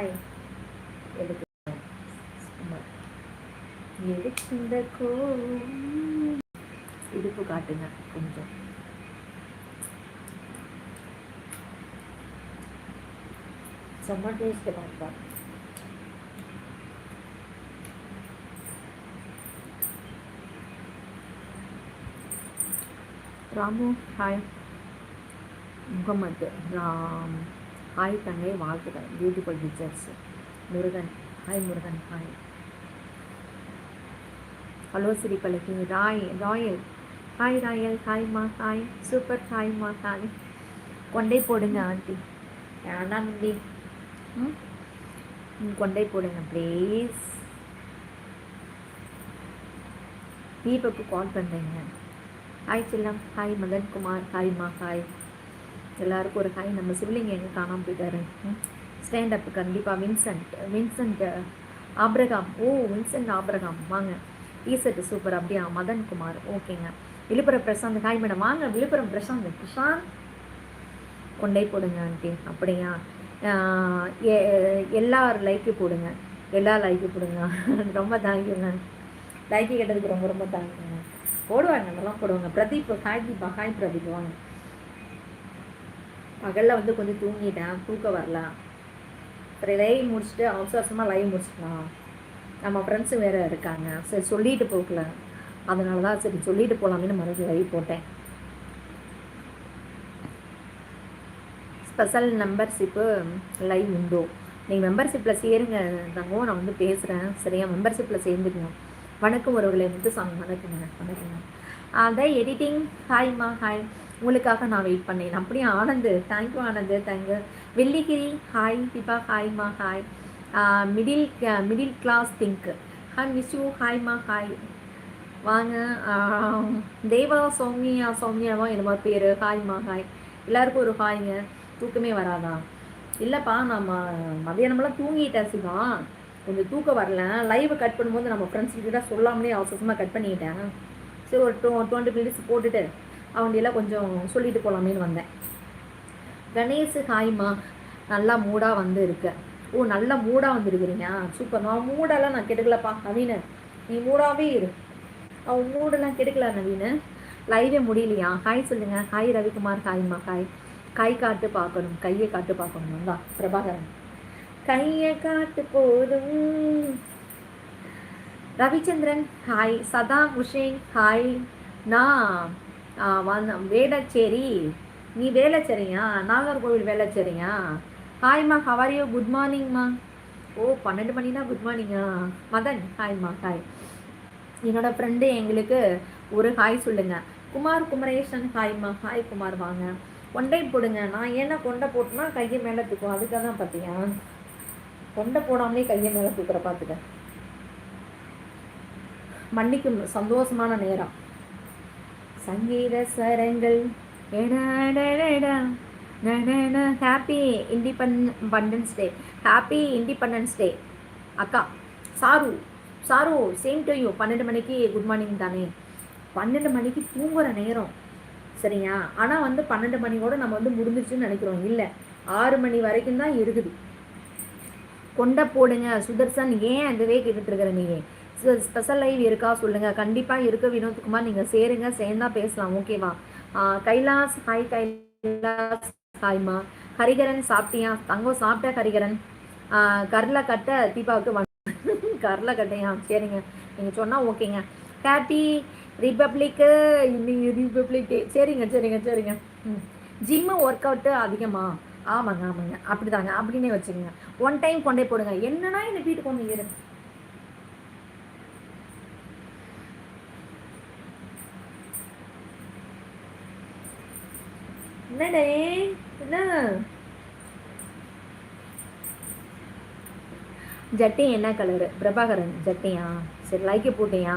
Hi எதுக்கு எதுக்கு இந்த கோவம்? இடுப்பு காட்டுங்க கொஞ்சம். செம்ம டேஸ்ட் பாப்பா. ராமு ஹாய் முகமது ராம். ஹாய் தங்கை வாழ்த்துக்கள் beautiful pictures Murugan hi Murugan hi hello சிரிப்பலகி Rai royal hi royal ஹாய்மா ஹாய் சூப்பர் ஹாய்மா ஹாய் கொண்டை போடுங்க ஆண்டி வேணாம் நம்பி ம் கொண்டை போடுங்க ப்ளீஸ் தீபக்கு கால் பண்ணுறீங்க ஹாய் செல்லம் ஹாய் மதன்குமார் ஹாய் ஹாய்மா ஹாய் எல்லாருக்கும் ஒரு ஹாய். நம்ம சிவலிங்க எங்கே காணாமல் போயிட்டாரு? ஸ்டாண்ட் அப் கண்டிப்பாக வின்சென்ட் வின்சென்ட் ஆப்ரகாம் ஓ வின்சென்ட் ஆப்ரகாம் வாங்க. டீசர்ட் சூப்பர் அப்படியா? மதன் குமார் ஓகேங்க. விழுப்புரம் பிரசாந்த். Hi madam. வாங்க. விழுப்புரம் பிரசாந்த். பிரசாந்த். கொண்டே போடுங்க ஆண்டி. அப்படியா? ஆஹ் எல்லார் லைக்கு போடுங்க. எல்லா லைக்கு போடுங்க. ரொம்ப தேங்க்யூங்க லைக்கு கேட்டதுக்கு ரொம்ப ரொம்ப தேங்க்யூங்க போடுவாங்க. நல்லா போடுவாங்க. பிரதீப் ஹாய் தீபா. ஹாய் பிரதீப். வாங்க. பகலில் வந்து கொஞ்சம் தூங்கிட்டேன் தூக்கம் வரல. அப்புறம் லைவ் முடிச்சுட்டு அவசரமாக லைவ் முடிச்சுக்கலாம். நம்ம ஃப்ரெண்ட்ஸு வேறு இருக்காங்க. சரி சொல்லிட்டு போகல. அதனால தான் சரி சொல்லிட்டு போகலாமேன்னு மறுபடியும் லைவ் போட்டேன். ஸ்பெஷல் மெம்பர்ஷிப்பு லைவ் உண்டோ. நீங்கள் மெம்பர்ஷிப்பில் சேருங்க. தங்கம் நான் வந்து பேசுகிறேன் சரியா மெம்பர்ஷிப்பில் சேர்ந்துக்கணும் வணக்கம் ஒருவர்களை வந்து சாங் வணக்கங்க. வணக்கங்க அதான் எடிட்டிங் ஹாய்மா ஹாய் உங்களுக்காக நான் வெயிட் பண்ணேன். அப்படியே Anand thank you Anand thank you Vellingiri hi Deepa ஹாய்மா hi middle middle class think hi miss you ஹாய்மா hi வாங்க. தேவா சௌமியா சௌமியாவா இந்த பேர். ஹாய்மா ஹாய் எல்லாருக்கும் ஒரு ஹாய்ங்க தூக்கமே வராதா? இல்லைப்பா நம்ம மதியானமெல்லாம் தூங்கிட்டேன் சிவா கொஞ்சம் தூக்கம் வரல. லைவை கட் பண்ணும்போது நம்ம ஃப்ரெண்ட்ஸ் கிட்ட சொல்லாமலே அவசரமாக கட் பண்ணிட்டேன். சரி ஒரு டூ டுவெண்ட்டி மினிட்ஸ் போட்டுட்டு அவண்டியெல்லாம் கொஞ்சம் சொல்லிட்டு போகலாமேன்னு வந்தேன். கணேஷ் ஹாய்மா நல்லா மூடாக வந்து இருக்க ஓ நல்ல மூடாக வந்துருக்கிறீங்க. சூப்பர். நான் மூடெல்லாம் நான் கெடுக்கலப்பா நவீன. நீ மூடாவே இரு. அவன் மூடெல்லாம் கெடுக்கல நவீன. லைவே முடியலையா? ஹாய் சொல்லுங்கள் ஹாய் ரவிக்குமார். ஹாய்மா ஹாய் கை காட்டு பார்க்கணும். கையை காட்டு பார்க்கணும். தான் பிரபாகரன். கையை காட்டு போதும். ரவிச்சந்திரன். ஹாய் சதாம் ஹுஷேன் ஹாய் நான். வந்த வேலைச்சேரி நீ வேலைச்சேரியா நாகர்கோவில் வேலைச்சேரியா ஹாய்மா ஹவாரியோ குட் மார்னிங்மா ஓ பன்னெண்டு மணினா குட் மார்னிங்கா மதன் ஹாய்மா ஹாய் என்னோடய ஃப்ரெண்டு எங்களுக்கு ஒரு ஹாய் சொல்லுங்கள் குமார் குமரேசன் ஹாய்மா ஹாய் குமார் வாங்க. கொண்டை போடுங்க. நான் ஏன்னா கொண்டை போட்டுனா கையை மேலே தூக்கும் அதுக்காக தான் பார்த்தியா கொண்டை போடாமலே கையை மேலே தூக்குற பார்த்துக்க மன்னிக்கும் சந்தோஷமான நேரம். சங்கீத ஸ்வரங்கள். Happy independence day happy independence day அக்கா Charu Charu same to you பன்னெண்டு மணிக்கு குட் மார்னிங் தானே. பன்னெண்டு மணிக்கு தூங்குற நேரம். சரியா? ஆனால் வந்து பன்னெண்டு மணியோட நம்ம வந்து முடிஞ்சிருச்சுன்னு நினைக்கிறோம். இல்லை ஆறு மணி வரைக்கும் தான் இருக்குது. கொண்டை போடுங்க சுதர்சன். ஏன் அதுவே கேட்டுட்ருக்குற நீங்கள் ஸ்பெஷல் லைவ் இருக்கா சொல்லுங்கள் கண்டிப்பாக இருக்க வினோத்குமார். நீங்கள் சேருங்க. சேர்ந்தா பேசலாம். ஓகேவா கைலாஸ் ஹாய் கைலாஸ் ஹாய்மா ஹரிகரன் சாப்பிட்டியா? தங்கம் சாப்பிட்ட ஹரிகரன்? ஆஹ் கட்ட தீபாவுக்கு வண- கர்ல கட்டையா சரிங்க. நீங்கள் சொன்னால் ஓகேங்க. ஹாப்பி ரிப்பப்ளிக்கு இன்னைக்கு ரிப்பப்ளிக் டே சரிங்க சரிங்க சரிங்க. ம். ஜிம்மு ஒர்க் அவுட்டு அதிகமா? ஆமாங்க ஆமாங்க. அப்படிதாங்க. அப்படின்னே வச்சுக்கோங்க. ஒன் டைம் கொண்டே போடுங்க. என்னன்னா என்ன வீட்டுக்கு ஒன்று ஏறு. என்னடே? என்ன? ஜட்டி என்ன கலரு பிரபாகரன் ஜட்டியா? சரி லைக்கு போட்டியா?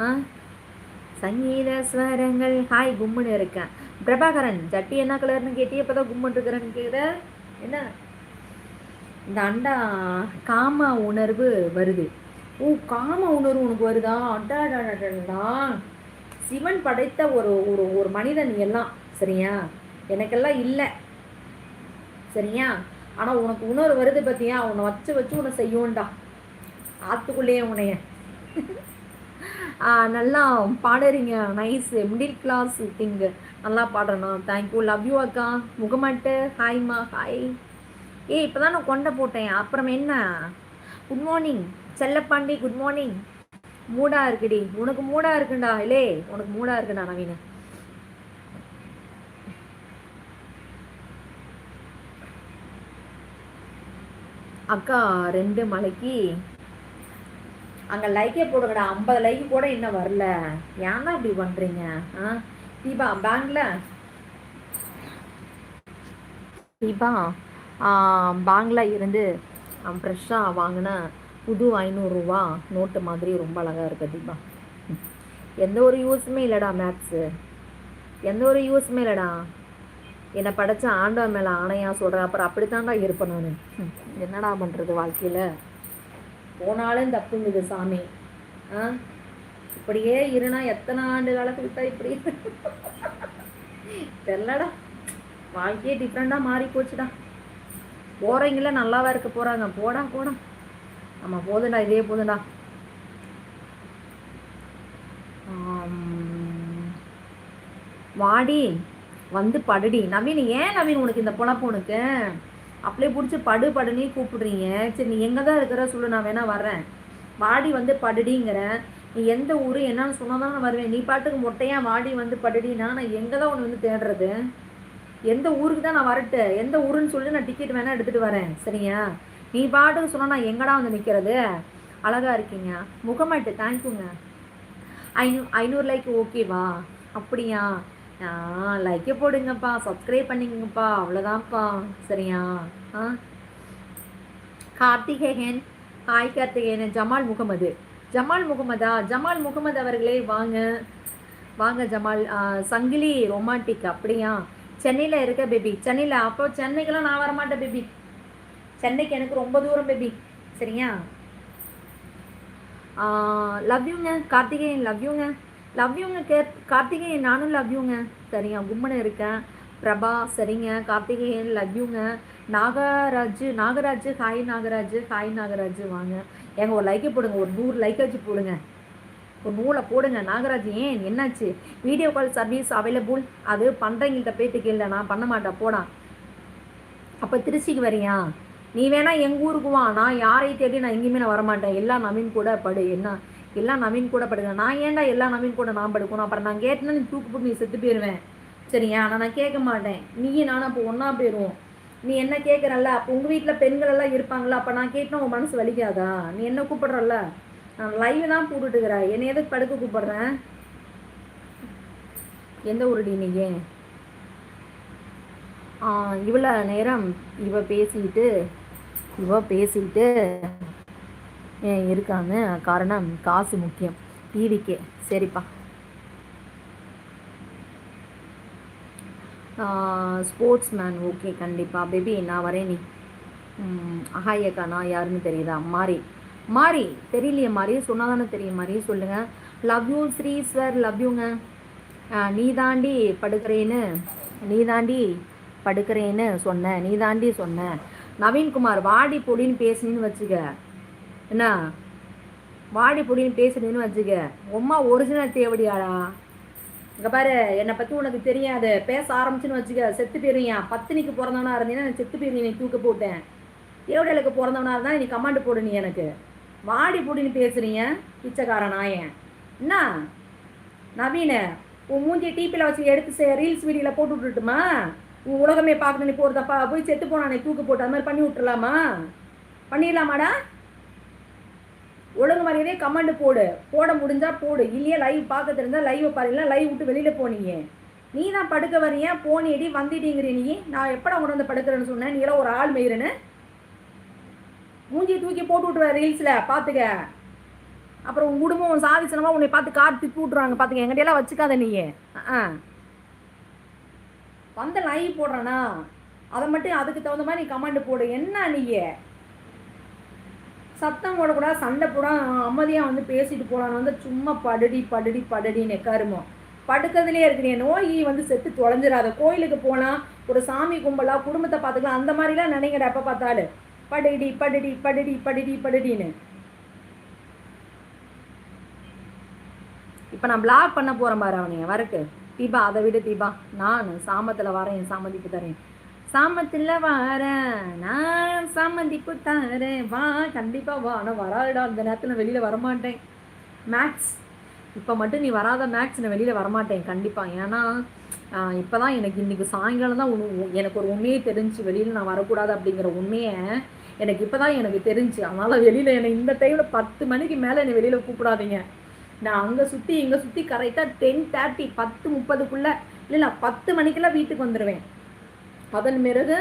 ஆ? சங்கீத ஸ்வரங்கள். ஹாய் கும்முன்னு இருக்கேன். பிரபாகரன் ஜட்டி என்ன கலர்னு கேட்டி இப்போதான் கும்முன்னு இருக்கிறேன்னு கேட்குற என்ன? இந்த அண்டா காம உணர்வு வருது. ஓ காம உணர்வு உனக்கு வருதா? அடாடாடாடா. சிவன் படைத்த ஒரு ஒரு ஒரு மனிதன் எல்லாம் சரியா? எனக்கெல்லாம் இல்லை. சரியா? ஆனால் உனக்கு உணர்வு வருது பார்த்தியா உன்னை வச்சு வச்சு உன்னை செய்யும்டா. ஆத்துக்குள்ளேயே உன்னைய. நல்லா பாடுறீங்க. நைஸ் மிடில் கிளாஸ் திங்கு நல்லா பாடுறணும் தேங்க்யூ லவ் யூ அக்கா. முகமாட்டு. ஹாய்மா ஹாய் ஏய் இப்போ தான் நான் கொண்டை போட்டேன். அப்புறம் என்ன? Good morning Sellapandi good morning மூடாக இருக்குடி. உனக்கு மூடாக இருக்குண்டா இல்லே உனக்கு மூடா இருக்குண்டா நவீன. அக்கா ரெண்டு மலைக்கு. அங்கே லைக்கே போடுங்கடா. ஐம்பது லைக்கு கூட இன்னும் வரல. ஏன்னா இப்படி பண்ணுறீங்க ஆ? தீபா பேங்க்ல? தீபா பேங்கில் இருந்து ஃப்ரெஷ்ஷாக வாங்கின புது ஐநூறுரூவா நோட்டு மாதிரி ரொம்ப அழகாக இருக்குது தீபா. எந்த ஒரு யூஸுமே இல்லைடா மேக்ஸு எந்த ஒரு யூஸுமே இல்லைடா. என்னை படைச்ச ஆண்டவன் மேலே ஆணையாக சொல்கிறேன் அப்புறம் அப்படித்தான்டா இருப்பேன் நான் என்னடா பண்ணுறது வாழ்க்கையில்? போனாலும் தப்புங்குது சாமி. ஆ? இப்படியே இருனா எத்தனை ஆண்டு காலத்துக்கு விட்டா இப்படி? தெரிலடா. வாழ்க்கையே டிஃப்ரெண்ட்டாக மாறி போச்சுடா. போகிறவங்கள நல்லாவா இருக்க போகிறாங்க போடா போடா. நம்ம போதுண்டா இதே போதுண்டா. வாடி. வந்து படுடி. நவீன் ஏன் நவீன் உனக்கு இந்த பொழப்பு உனக்கு? அப்படியே பிடிச்சி படு படுனே கூப்பிடுறீங்க. சரி நீ எங்கே தான் இருக்கிற சொல்லு நான் வேணா வர்றேன். வாடி வந்து படுடிங்கிற. நீ எந்த ஊர் என்னன்னு சொன்னால் தான் நான் வருவேன். நீ பாட்டுக்கு மொட்டையாக வாடி வந்து படுடினா நான் எங்கே தான் உன்னை வந்து தேடுறது? எந்த ஊருக்கு தான் நான் வரட்டு? எந்த ஊருன்னு சொல்லி நான் டிக்கெட் வேணால் எடுத்துகிட்டு வரேன். சரியா? நீ பாட்டுக்கு சொன்னால் நான் எங்கடா வந்து நிற்கிறது அழகாக இருக்கீங்க. முகமாட்டு தேங்க்யூங்க ஐநூ ஐநூறு லைக் ஓகேவா அப்படியா? லைக்கே போடுங்கப்பா சப்ஸ்கிரைப் பண்ணிங்கப்பா அவ்வளோதான்ப்பா சரியா? ஆ? கார்த்திகேயன் ஹாய் கார்த்திகேயன் ஜமால் முகமது. ஜமால் முகமதா? ஜமால் முகமது அவர்களே வாங்க. வாங்க ஜமால். சங்கிலி ரொமான்டிக் அப்படியா? சென்னையில் இருக்க பேபி சென்னையில் அப்போ சென்னைக்கெல்லாம் நான் வரமாட்டேன் பேபி சென்னைக்கு எனக்கு ரொம்ப தூரம் பேபி சரியா? லவ் யூங்க கார்த்திகேயன் லவ் யூங்க லவ் யூங்க கே கார்த்திகேயன் நானும் லவ் யூங்க சரிங்க கும்மனை இருக்கேன். பிரபா சரிங்க. கார்த்திகேயன் லவ் யூங்க நாகராஜ் நாகராஜ் ஹாய் நாகராஜ் ஹாய் நாகராஜ் வாங்க. எங்க ஒரு லைக்கை போடுங்க. ஒரு நூறு லைக்காச்சு போடுங்க. ஒரு நூலை போடுங்க. நாகராஜ் ஏன்? என்னாச்சு? வீடியோ கால் சர்வீஸ் அவைலபிள் அது பண்ணுறவங்கள்ட்ட போயிட்டு கேள்வி நான் பண்ண மாட்டேன். போடா. அப்போ திருச்சிக்கு வரியா? நீ வேணா எங்கள் ஊருக்கு வா. நான் யாரையும் தேடி நான் எங்கேயுமே நான் வரமாட்டேன். எல்லா நவீன் கூட படு. என்ன? எல்லாம் நவீன் கூட படுக்கிறேன் நான் ஏன்டா எல்லா நவீன் கூட நான் படுக்கணும்? அப்புறம் நான் கேட்டேன்னா நீ தூக்கு போட்டு நீ செத்து போயிடுவேன் சரியா? ஆனால் நான் கேட்க மாட்டேன். நீயும் நானும் அப்போ ஒன்றா போயிடுவோம் நீ என்ன கேட்குறல்ல அப்போ உங்கள் வீட்டில் பெண்கள் எல்லாம் இருப்பாங்களா? அப்போ நான் கேட்டேன் உன் மனசு வலிக்காதா? நீ என்ன கூப்பிடுறல்ல? நான் லைவ் தான் போட்டுட்டுக்கிறேன் என்னை எதுக்கு படுக்க கூப்பிடுறேன்? எந்த ஊருடி நீங்க இவ்வளோ நேரம் இவ பேசிட்டு இவ பேசிட்டு இருக்காங்க காரணம் காசு முக்கியம். டிவிக்கே. சரிப்பா. ஸ்போர்ட்ஸ் மேன் ஓகே கண்டிப்பாக பேபி நான் வரேன் நீ. ஹாய் அக்கா. நான் யாருன்னு தெரியுதா? மாறி மாறி தெரியலையே மாறி சொன்னால் தானே தெரியும் மாறி சொல்லுங்கள் love you Sri sir love யூங்க நீ தாண்டி படுக்கிறேன்னு. நீ தாண்டி படுக்கிறேன்னு சொன்ன. நீ தாண்டி சொன்ன. நவீன்குமார் வாடி பொடின்னு பேசுனின்னு வச்சுக்க. என்ன? வாடி பொடின்னு பேசுனேன்னு வச்சுக்க. உம்மா ஒரிஜினல் தேவடியாடா. இங்கே பாரு என்னை பற்றி உனக்கு தெரியாது. பேச ஆரம்பிச்சுன்னு வச்சுக்க. செத்து போயிருவியா பத்தினிக்கு பிறந்தவனா இருந்தீங்கன்னா செத்து போயிருவீங்க நீ தூக்க போட்டேன். தேவடையிலுக்கு பிறந்தவனா இருந்தால் நீ கமாண்டு போடு நீ எனக்கு. வாடி பொடின்னு பேசுறீங்க பிச்சைக்கார ஏன்? என்ன? நவீன உன் மூஞ்சி டிபியில் வச்சு எடுத்து ரீல்ஸ் வீடியோவில் போட்டு விட்டுட்டுமா? உன் உலகமே பார்க்கணும் நீ போகிறதப்பா போய் செத்து போனா நீ தூக்கு போட்டு அது மாதிரி பண்ணி விட்டுலாமா பண்ணிடலாமாடா? ஒழுங்கு மாதிரியே கமெண்ட் போடு. போட முடிஞ்சா போடு. இல்லையே லைவ் பார்க்க தெரிஞ்சா லைவை பாருங்களா லைவ் விட்டு வெளியில போனீங்க நீ தான் படுக்க வரியா போனியடி வந்துட்டீங்கிற நீ. நான் எப்படா உணர்ந்து வந்து படுக்கிறேன்னு சொன்னேன். நீ எல்லாம் ஒரு ஆள் மயிறுன்னு. மூஞ்சி தூக்கி போட்டு விட்டுருவ ரீல்ஸில் பார்த்துக்க. அப்புறம் உன் குடும்பம் உன் சாதிச்சனமா உன்னை பார்த்து கார் திப்பி விட்ருவாங்க பார்த்துக்க. எங்கிட்டயெல்லாம் வச்சுக்காத நீ ஆ வந்த லைவ் போடுறேனா? அதை மட்டும் அதுக்கு தகுந்த மாதிரி நீ கமெண்ட் போடு. என்ன நீயே? சத்தம் போடக்கூடாது சண்டை போட அமைதியாக வந்து பேசிட்டு போகலான்னு வந்து சும்மா படுடி படுடி படுடின்னு கருமம் படுக்கிறதுலேயே இருக்கிறீங்க நோய் வந்து செத்து தொலைஞ்சிடாத கோயிலுக்கு போனால் ஒரு சாமி கும்பலாக குடும்பத்தை பார்த்துக்கலாம். அந்த மாதிரிலாம் நினைக்கிற எப்போ பார்த்தாலும். படுடி படுடி படுடி படுடி படுடின்னு. இப்போ நான் பிளாக் பண்ண போகிறேன் பாரு அவனைய வரக்கு தீபா அதை விட தீபா. நான் சாமத்தில் வரேன் என் சாமதிப்பு தரேன். சாமத்தில் வாரேன். நான் சாமதிப்பு தரேன். வா கண்டிப்பாக வா. ஆனால் வராதுடா. அந்த நேரத்தில் நான் வெளியில் வரமாட்டேன். மேக்ஸ் இப்போ மட்டும் நீ வராத மேக்ஸ் நான் வெளியில் வரமாட்டேன். கண்டிப்பாக ஏன்னா இப்போ தான் எனக்கு இன்றைக்கி சாயங்காலம் தான் ஒன்று எனக்கு ஒரு உண்மையே தெரிஞ்சு வெளியில் நான் வரக்கூடாது அப்படிங்கிற உண்மையை எனக்கு இப்போ தான் எனக்கு தெரிஞ்சு. அதனால் வெளியில் என்னை இந்த டைமில் பத்து மணிக்கு மேலே என்னை வெளியில் கூப்பிடாதீங்க. நான் அங்கே சுற்றி இங்கே சுற்றி கரெக்டாக டென் தேர்ட்டி பத்து முப்பதுக்குள்ளே இல்லை இல்லை பத்து மணிக்கெல்லாம் வீட்டுக்கு வந்துடுவேன் அதன் பிறகு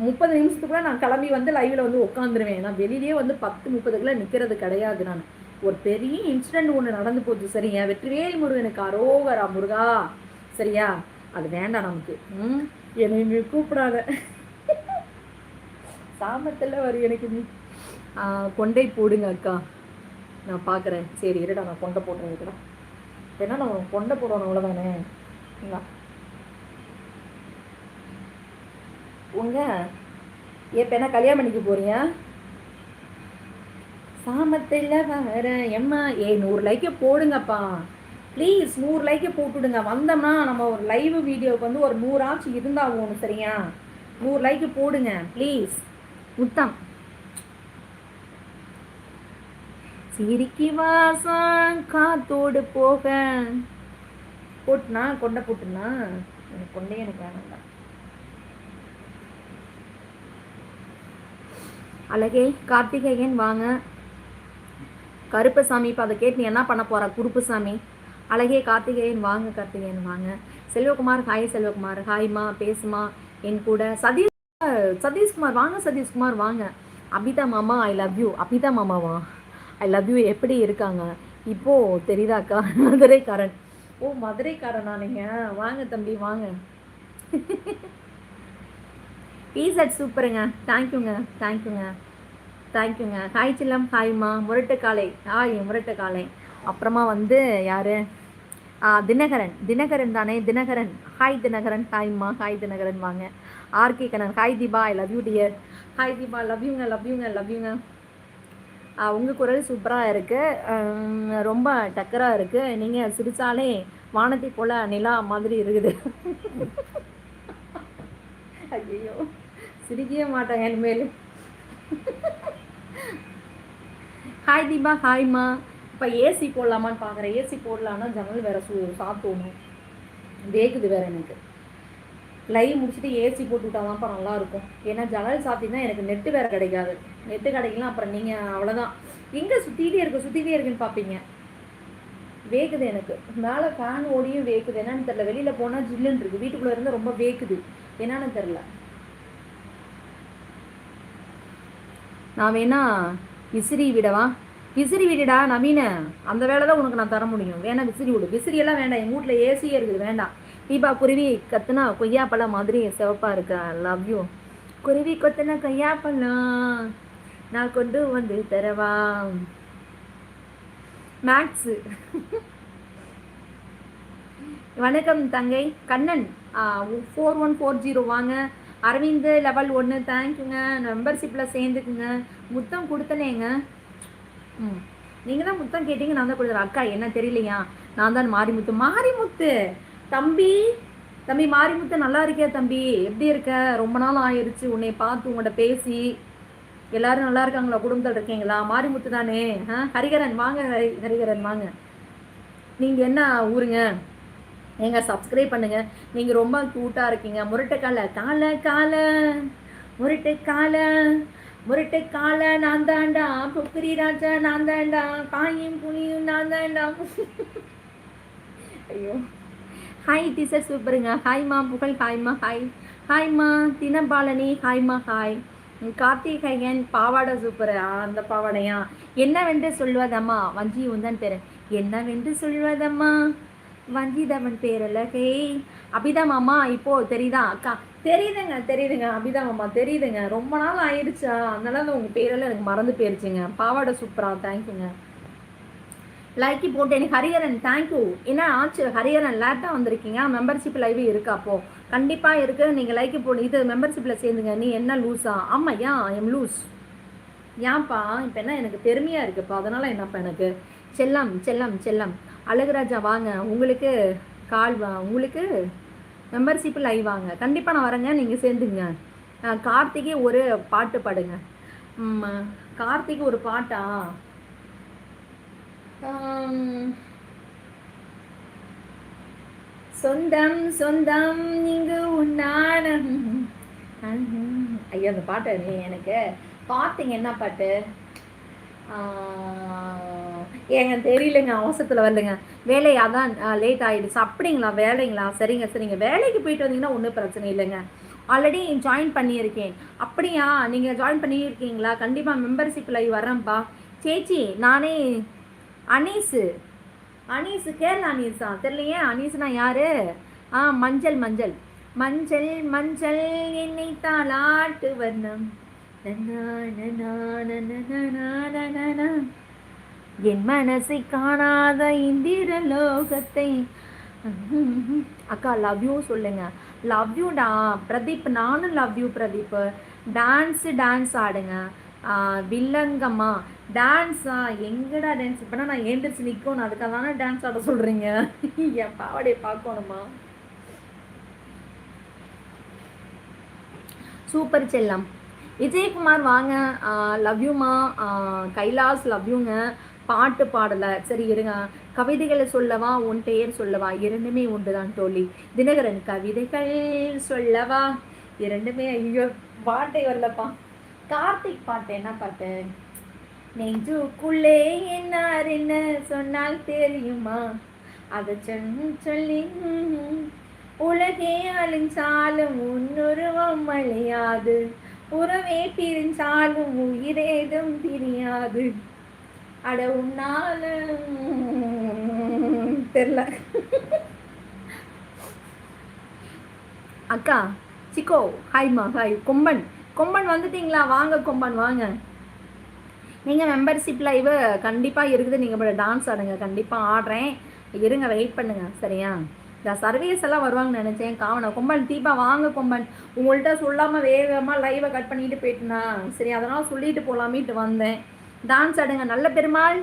முப்பது நிமிஷத்துக்குள்ளே நான் கிளம்பி வந்து லைவில் வந்து உட்காந்துருவேன் நான் வெளியிலேயே வந்து பத்து முப்பதுக்குள்ளே நிற்கிறது கிடையாது நான். ஒரு பெரிய இன்சிடென்ட் ஒன்று நடந்து போச்சு சரியா? வெற்றிவேல் முருகனுக்கு அரோகரா முருகா சரியா? அது வேண்டாம் நமக்கு. ம்? என்னை கூப்பிடாத. சாமத்தில் வரும் எனக்கு கொண்டை போடுங்க அக்கா. நான் பார்க்குறேன் சரி இருடா நான் கொண்டை போடுறேன் இருக்கடா ஏன்னா நான் கொண்டை போடணும் அவ்வளோதானே இந்தா. உங்க எப்ப என்ன கல்யாணம் பண்ணிக்க போறியா? சாமத்தில் வேற எம்மா ஏ நூறு லைக்கே போடுங்கப்பா. ப்ளீஸ் நூறு லைக்கே போட்டுடுங்க. வந்தோம்னா நம்ம ஒரு லைவ் வீடியோவுக்கு வந்து ஒரு நூறு ஆச்சு இருந்தா ஒன்று சரியா? நூறு லைக்கு போடுங்க ப்ளீஸ் முத்தம். சிரிக்கி வாசம் காத்தோடு போக. போட்டுனா கொண்டை போட்டுனா? எனக்கு கொண்டே எனக்கு வேணாம்டா. அழகே கார்த்திகேயன் வாங்க. கருப்பசாமி இப்போ அதை கேட்டு நீ என்ன பண்ண போற? குருப்புசாமி. அழகே கார்த்திகேயன் வாங்க கார்த்திகேயன் வாங்க. செல்வகுமார் ஹாய் செல்வகுமார். ஹாய்மா பேசுமா என் கூட. சதீஷ் சதீஷ்குமார் வாங்க சதீஷ்குமார் வாங்க. அபிதா மாமா ஐ லவ் யூ அபிதா மாமாவா? ஐ லவ் யூ எப்படி இருக்காங்க? இப்போ தெரியுதாக்கா? மதுரைக்காரன். ஓ மதுரைக்காரனா நீங்க வாங்க தம்பி வாங்க. டிஷர்ட் சூப்பருங்க. தேங்க்யூங்க தேங்க்யூங்க தேங்க்யூங்க ஹாய் சில்லம். ஹாய்மா முரட்டு காலை ஹாய் முரட்டு காலை அப்புறமா வந்து யார்? தினகரன். தினகரன் தானே? தினகரன். ஹாய் தினகரன். ஹாய்மா ஹாய் தினகரன் வாங்க. RK Kannan. Hi Deepa. I love you dear hi Deepa. Love யூங்க லவ் யூங்க லவ் யூங்க உங்கள் குரல் சூப்பராக இருக்குது ரொம்ப டக்கராக இருக்குது நீங்கள் சிரித்தாலே வானத்தை போல் நிலா மாதிரி இருக்குது. ஐயோ சிரிக்கவே மாட்டாங்க இனிமேல் ஹாய் தீபா ஹாய்மா இப்போ ஏசி போடலாமான்னு பார்க்குறேன் ஏசி போடலான்னா ஜன்னல் வேறு சூ சாப்பிட்டோணும் வேகுது வேறு எனக்கு. லைவ் முடிச்சுட்டு ஏசி போட்டு விட்டாதான்ப்பா நல்லா இருக்கும் ஏன்னா ஜன்னல் சாத்தினா எனக்கு நெட்டு வேற கிடைக்காது. நெட்டு கிடைக்கலாம் அப்புறம் நீங்கள் அவ்வளோதான் எங்கே சுற்றிட்டே இருக்கு? சுற்றிட்டே இருக்குன்னு பார்ப்பீங்க வேக்குது எனக்கு. மேலே ஃபேன் ஓடியும் வேக்குது என்னன்னு தெரில வெளியில் போனால் ஜில்லுன்னு இருக்குது வீட்டுக்குள்ளே இருந்தால் ரொம்ப வேக்குது என்னன்னு தெரில நான் வேணா விசிறி விடவா? விசிறி விடுடா நவீன. அந்த வேலை தான் உனக்கு நான் தர முடியும். வேணா விசிறி விடு. விசிறியெல்லாம் வேண்டாம். எங்கள் வீட்டில் ஏசியே இருக்குது. வேண்டாம். தீபா குருவி கத்துனா கொய்யாப்பழம் மாதிரி சிவப்பாக இருக்கா. லவ் யூ குருவி கொத்துனா கொய்யாப்பழம். நான் கொண்டு வந்து தரவா? மேக்ஸு வணக்கம் தங்கை. Kannan. Four one four zero வாங்க. அரவிந்த் லெவல் ஒன்று தேங்க்யூங்க மெம்பர்ஷிப்பில் சேர்ந்துக்குங்க. முத்தம் கொடுத்தனேங்க. ம். நீங்கள் தான் முத்தம் கேட்டீங்க நான் தான் கொடுத்துறேன் அக்கா என்ன தெரியலையா? நான் தான் மாரிமுத்து மாரிமுத்து தம்பி தம்பி மாரிமுத்து நல்லா இருக்கியா தம்பி? எப்படி இருக்க? ரொம்ப நாள் ஆயிடுச்சு உன்னை பார்த்து உங்கள்கிட்ட பேசி. எல்லாரும் நல்லா இருக்காங்களா? குடும்பத்தில் இருக்கீங்களா? மாரிமுத்து தானே ஆ ஹரிகரன் வாங்க ஹரி ஹரிகரன் வாங்க. நீங்கள் என்ன ஊருங்க? ஏங்க சப்ஸ்கிரைப் பண்ணுங்க. நீங்கள் ரொம்ப க்யூட்டாக இருக்கீங்க. முரட்டை காலை காலை காலை. முரட்டை காலை முரட்டை காலை நான் தாண்டா. புக்கிரி ராஜா நான் தாண்டா. காயும் புளியும் நான் தாண்டா. ஐயோ. ஹாய் டீச்சர் சூப்பருங்க ஹாய்மா புகழ். ஹாய்மா ஹாய் ஹாய்மா தினபாலனி. ஹாய்மா ஹாய் கார்த்திகேயன் பாவாடை சூப்பர் அந்த பாவாடையா? என்னவென்று சொல்வதம்மா? வஞ்சி உந்தன் பேரு என்னவென்று சொல்வதம்மா? வஞ்சிதவன் பேரழகே அபிதா மாமா இப்போ தெரியுதா? அக்கா தெரியுதுங்க தெரியுதுங்க அபிதா மாமா தெரியுதுங்க. ரொம்ப நாள் ஆயிடுச்சா? அதனால தான் உங்கள் பேரெல்லாம் எனக்கு மறந்து போயிருச்சுங்க. பாவாடை சூப்பரா தேங்க்யூங்க லைக்கி போட்டேன் எனக்கு ஹரிஹரன் தேங்க்யூ என்ன ஆச்சு? ஹரிஹரன் லேட்டாக வந்திருக்கீங்க. மெம்பர்ஷிப் லைவ் இருக்கா அப்போ. கண்டிப்பாக இருக்கு. நீங்கள் லைக்கி போட்டு இது மெம்பர்ஷிப்பில் சேர்ந்துங்க. நீ என்ன லூஸா ஆமாம் ஏன் எம் லூஸ் ஏன்ப்பா இப்போ என்ன எனக்கு பெருமையாக இருக்குப்பா. அதனால் என்னப்பா எனக்கு? செல்லம் செல்லம் செல்லம். அழகுராஜா வாங்க. உங்களுக்கு கால் வா உங்களுக்கு மெம்பர்ஷிப்பு லைவ் வாங்க. கண்டிப்பாக நான் வரேங்க நீங்கள் சேர்ந்துங்க. கார்த்திகே ஒரு பாட்டு பாடுங்க. ம், கார்த்திக் ஒரு பாட்டா? சொந்தம் சொந்தம் இங்கு உன்னானம் ஐயோ அந்த பாட்டு எனக்கு. பார்த்தீங்க என்ன பாட்டு? ஏங்க தெரியலங்க அவசரத்தில் வரலங்க வேலை அதான் லேட் ஆகிடுச்சு அப்படிங்களா வேலைங்களா? சரிங்க சரிங்க. வேலைக்கு போயிட்டு வந்தீங்கன்னா ஒன்றும் பிரச்சனை இல்லைங்க. ஆல்ரெடி ஜாயின் பண்ணியிருக்கேன். அப்படியா? நீங்கள் ஜாயின் பண்ணியிருக்கீங்களா? கண்டிப்பாக மெம்பர்ஷிப்பில் வரேன்ப்பா சேச்சி நானே அனீஸு. அனீஸு கேரளா அனீஸா? தெரியலையே அனீஸ்னா யார்? ஆ மஞ்சள் மஞ்சள். மஞ்சள் மஞ்சள் என்னை தாளாட்டு வர்ணம் என் மனசை காணாத இந்திர லோகத்தை அக்கா லவ் யூ சொல்லுங்க லவ் யூடா பிரதீப் நானும் love you Pradeep dance dance ஆடுங்க வில்லங்கம்மா டான்ஸா எங்கடா டான்ஸ் இப்போனா நான் ஏந்திரிச்சு நிற்கணும் அதுக்காக தானே டான்ஸ் ஆட சொல்கிறீங்க என் பாவடையை பார்க்கணுமா சூப்பர் செல்லம் விஜயகுமார் வாங்க. லவ்யூமா கைலாஸ் லவ்யூங்க பாட்டு பாடலை. சரி இருங்க. கவிதைகளை சொல்லவா? உன் பெயர் சொல்லவா? இரண்டுமே உண்டுதான் தோழி. தினகரன் கவிதைகள் சொல்லவா? இரண்டுமே. ஐயோ பாட்டை வரலப்பா. கார்த்திக் பாட்டு என்ன பாட்டு? நெஞ்சுக்குள்ளே என்னார் என்ன சொன்னால் தெரியுமா? அதை சொல்லி சொல்லி உலகே அழிஞ்சாலும் உன்னுருவம் அழியாது. உறவே பிரிஞ்சாலும் உயிரேதும் பிரியாது. அட உன்னால தெரில. அக்கா சிக்கோ ஹாய்மா ஹாய் கொம்பன். கொம்பன் வந்துட்டீங்களா? வாங்க கொம்பன் வாங்க. நீங்கள் மெம்பர்ஷிப் லைவ் கண்டிப்பாக இருக்குது. நீங்கள் டான்ஸ் ஆடுங்க. கண்டிப்பாக ஆடுறேன். இருங்க வெயிட் பண்ணுங்க. சரியா? இந்த சர்வீஸ் எல்லாம் வருவாங்கன்னு நினச்சேன். காவனை கொம்பன் தீபா வாங்க கொம்பன் உங்கள்கிட்ட சொல்லாமல் வேகமாக லைவை கட் பண்ணிட்டு போயிட்டுனா சரி அதனால் சொல்லிட்டு போகலாமிட்டு வந்தேன். டான்ஸ் ஆடுங்க நல்ல பெருமாள்.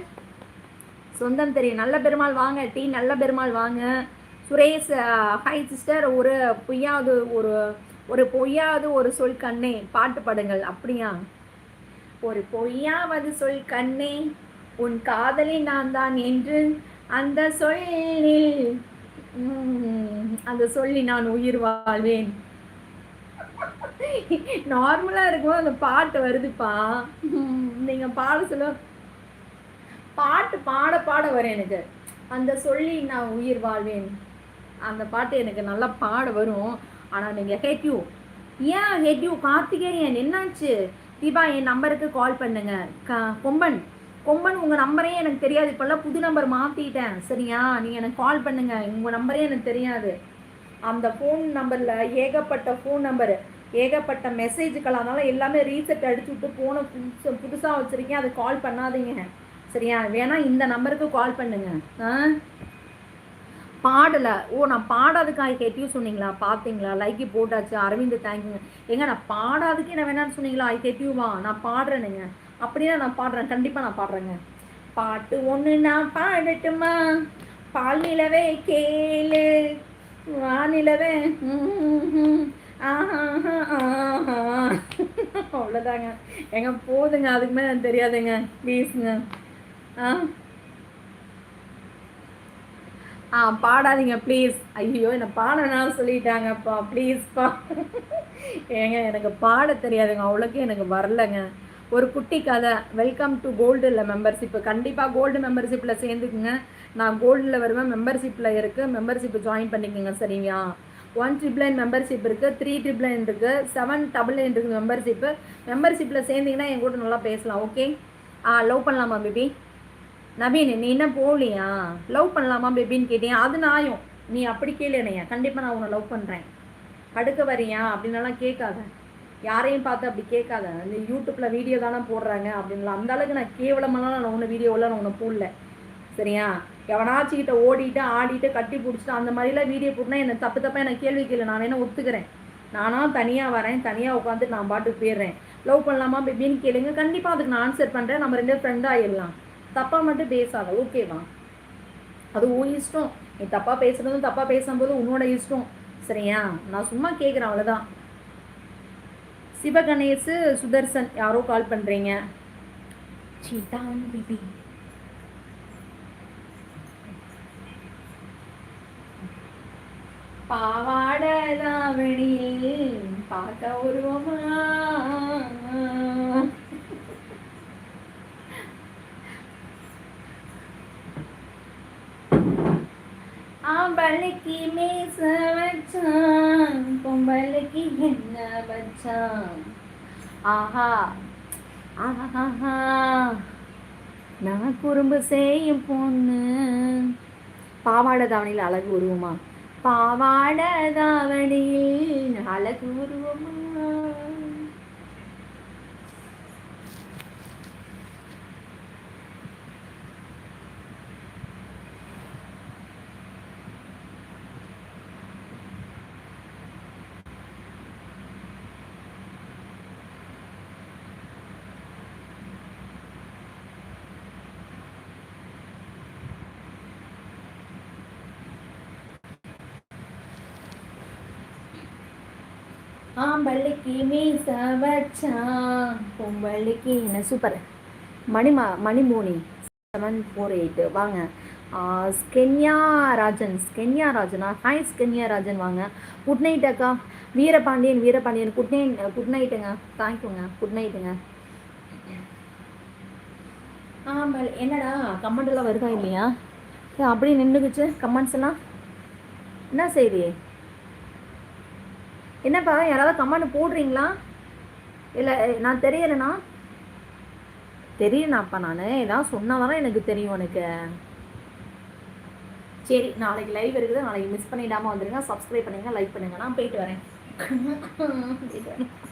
சொந்தம் தெரியும். நல்ல பெருமாள் வாங்க டீ நல்ல பெருமாள் வாங்க. சுரேஷ் ஹை சிஸ்டர் ஒரு பொய்யாவது ஒரு ஒரு பொய்யாவது ஒரு சொல் கண்ணே. பாட்டு பாடுங்கள் அப்படியா? ஒரு பொய்யாவது சொல் கண்ணே. உன் காதலி நான் தான் என்று அந்த சொல்லில் உம், அந்த சொல்லி நான் உயிர் வாழ்வேன். நார்மலா இருக்கும் அந்த பாட்டு வருதுப்பா. நீங்க பாட சொல்ல பாட்டு பாட பாட வரும் எனக்கு. அந்த சொல்லி நான் உயிர் வாழ்வேன். அந்த பாட்டு எனக்கு நல்லா பாட வரும். ஆனா நீங்க ஹேட் யூ ஏன் ஹேட் யூ கார்த்திகேயன் என்னாச்சு? தீபா என் நம்பருக்கு கால் பண்ணுங்க. க கொம்பன். கொம்பன் உங்கள் நம்பரே எனக்கு தெரியாது. இப்போல்லாம் புது நம்பர் மாற்றிட்டேன் சரியா? நீங்கள் எனக்கு கால் பண்ணுங்க. உங்கள் நம்பரே எனக்கு தெரியாது. அந்த ஃபோன் நம்பரில் ஏகப்பட்ட ஃபோன் நம்பரு ஏகப்பட்ட மெசேஜுக்கள் அதனால் எல்லாமே ரீசெட் அடிச்சு விட்டு ஃபோனை புதுசு புதுசாக வச்சுருக்கேன் அதை கால் பண்ணாதீங்க. சரியா? வேணா இந்த நம்பருக்கு கால் பண்ணுங்க. ஆ? பாடலை. ஓ நான் பாடாதுக்காக கேட்டியும் சொன்னீங்களா? பார்த்தீங்களா? லைக்கி போட்டாச்சு. அரவிந்த் தேங்க்யூங்க ஏங்க நான் பாடாதுக்கு என்ன வேணான்னு சொன்னீங்களா? ஐ கேட்டியூவா நான் பாடுறேனுங்க. அப்படின்னா நான் பாடுறேன் கண்டிப்பாக நான் பாடுறேங்க. பாட்டு ஒன்று நான் பாடட்டுமா? பால் நிலவே கேளு. வானிலவே ஆஹா, ஆஹா. அவ்வளோதாங்க எங்க போதுங்க. அதுக்கு மேலே தெரியாதுங்க. ப்ளீஸுங்க. ஆ. ஆ பாடாதீங்க ப்ளீஸ். ஐயோ என்னை பாடனாலும் சொல்லிட்டாங்கப்பா. ப்ளீஸ்ப்பா. ஏங்க எனக்கு பாட தெரியாதுங்க. அவ்வளோக்கு எனக்கு வரலங்க. ஒரு குட்டி கதை. வெல்கம் டு கோல்டில் மெம்பர்ஷிப்பு கண்டிப்பாக கோல்டு மெம்பர்ஷிப்பில் சேர்ந்துக்குங்க. நான் கோல்டில் வருவேன். மெம்பர்ஷிப்பில் இருக்குது மெம்பர்ஷிப்பு ஜாயின் பண்ணிக்கோங்க சரிங்களா? ஒன் ட்ரிபிள் நைன் மெம்பர்ஷிப் இருக்குது த்ரீ ட்ரிபிள் நைன் இருக்குது செவன் டபுள் நைன் இருக்குது மெம்பர்ஷிப்பு மெம்பர்ஷிப்பில் சேர்ந்தீங்கன்னா என் கூட நல்லா பேசலாம் ஓகே ஆ லவ் பண்ணலாமா பேபி நவீன் நீ என்ன போகலையா? லவ் பண்ணலாமா பேபின்னு கேட்டேன் அது நாயும். நீ அப்படி கேளு என்னையா. கண்டிப்பாக நான் உன்னை லவ் பண்ணுறேன் அடுக்க வரியா? அப்படின்னலாம் கேட்காத. யாரையும் பார்த்து அப்படி கேட்காத. இந்த யூடியூப்பில் வீடியோ தானே போடுறாங்க அப்படின்லாம் அந்த அளவுக்கு நான் கேவலமெல்லாம் நான் ஒன்று வீடியோவில் நான் ஒன்று போடல. சரியா? எவனாச்சுக்கிட்ட ஓடிட்டு ஆடிட்டு கட்டி பிடிச்சிட்டு அந்த மாதிரிலாம் வீடியோ போட்டுனா என்ன தப்பு தப்பாக எனக்கு கேள்வி கேளு. நான் வேணால் ஒத்துக்கிறேன். நானாக தனியாக வரேன் தனியாக உட்காந்து நான் பாட்டுக்கு போயிடுறேன். லவ் பண்ணலாமா பேபின்னு கேளுங்க. கண்டிப்பாக அதுக்கு நான் ஆன்சர் பண்ணுறேன் நம்ம ரெண்டு ஃப்ரெண்ட் ஆகிடலாம் தப்பாக மட்டும் பேசாத. ஓகேவா அது உன் இஷ்டம். நீ தப்பாக பேசுகிறதும் தப்பாக பேசும்போது உன்னோட இஷ்டம். சரியா? நான் சும்மா கேட்குறேன் அவ்வளோதான் சிவகணேஷ் சுதர்சன் யாரோ கால் பண்ணுறீங்க சீதான் பிபி. பாவாட தாவணியில் பார்க்க உருவமா? ஆம்பளைக்கு மேச வச்சான் பொம்பளைக்கு என்ன வச்சான்? ஆஹா ஆஹா நான் குறும்பு செய்யும் பொண்ணு. பாவாடை தாவணியில் அழகு உருவமா? பாவாடை தாவணியில் அழகு உருவமா? கிமி மீச வச்சான் என்ன சூப்பர். மணிமா மணிமோனி செவன் ஃபோர் எயிட்டு வாங்க. ஸ்கென்யா ராஜன் ஸ்கென்யா ராஜனா? ஹாய் ஸ்கென்யா ராஜன் வாங்க. குட் நைட் அக்கா. Veerapandian Veerapandian good night good நைட்டுங்க தேங்க்யூங்க குட் நைட்டுங்க ஆமாம் என்னடா? கமெண்ட் எல்லாம் வருதா இல்லையா? அப்படியே நின்றுக்குச்சு கமெண்ட்ஸ் எல்லாம். என்ன செய்தி? என்னப்பா யாராவது கமெண்ட் போடுறீங்களா? இல்லை நான் தெரியலண்ணா. தெரியலண்ணாப்பா நான். ஏதாவது சொன்னாதான் எனக்கு தெரியும் எனக்கு சரி நாளைக்கு லைவ் இருக்குது. நாளைக்கு மிஸ் பண்ணிடாமல் வந்துடுங்க சப்ஸ்கிரைப் பண்ணுங்க லைக் பண்ணுங்க. நான் போயிட்டு வரேன்.